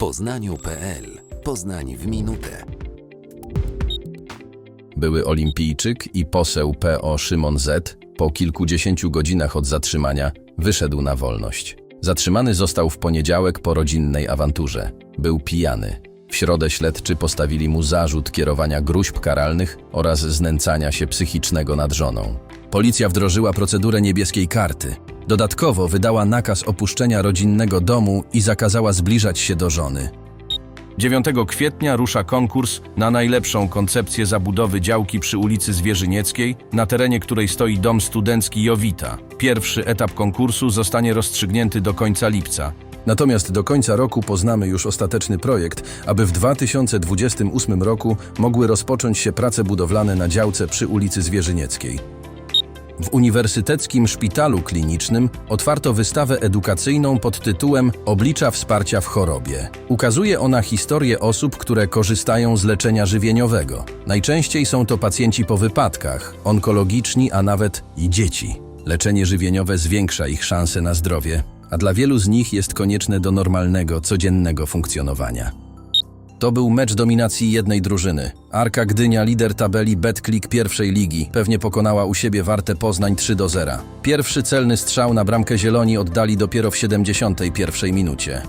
poznaniu.pl Poznań w minutę. Były olimpijczyk i poseł PO Szymon Z po kilkudziesięciu godzinach od zatrzymania wyszedł na wolność. Zatrzymany został w poniedziałek po rodzinnej awanturze. Był pijany. W środę śledczy postawili mu zarzut kierowania gruźb karalnych oraz znęcania się psychicznego nad żoną. Policja wdrożyła procedurę niebieskiej karty. Dodatkowo wydała nakaz opuszczenia rodzinnego domu i zakazała zbliżać się do żony. 9 kwietnia rusza konkurs na najlepszą koncepcję zabudowy działki przy ulicy Zwierzynieckiej, na terenie której stoi dom studencki Jowita. Pierwszy etap konkursu zostanie rozstrzygnięty do końca lipca. Natomiast do końca roku poznamy już ostateczny projekt, aby w 2028 roku mogły rozpocząć się prace budowlane na działce przy ulicy Zwierzynieckiej. W Uniwersyteckim Szpitalu Klinicznym otwarto wystawę edukacyjną pod tytułem Oblicza wsparcia w chorobie. Ukazuje ona historię osób, które korzystają z leczenia żywieniowego. Najczęściej są to pacjenci po wypadkach, onkologiczni, a nawet i dzieci. Leczenie żywieniowe zwiększa ich szanse na zdrowie, a dla wielu z nich jest konieczne do normalnego, codziennego funkcjonowania. To był mecz dominacji jednej drużyny. Arka Gdynia, lider tabeli Betclick pierwszej ligi, pewnie pokonała u siebie Wartę Poznań 3 do 0. Pierwszy celny strzał na bramkę Zieloni oddali dopiero w 71 minucie.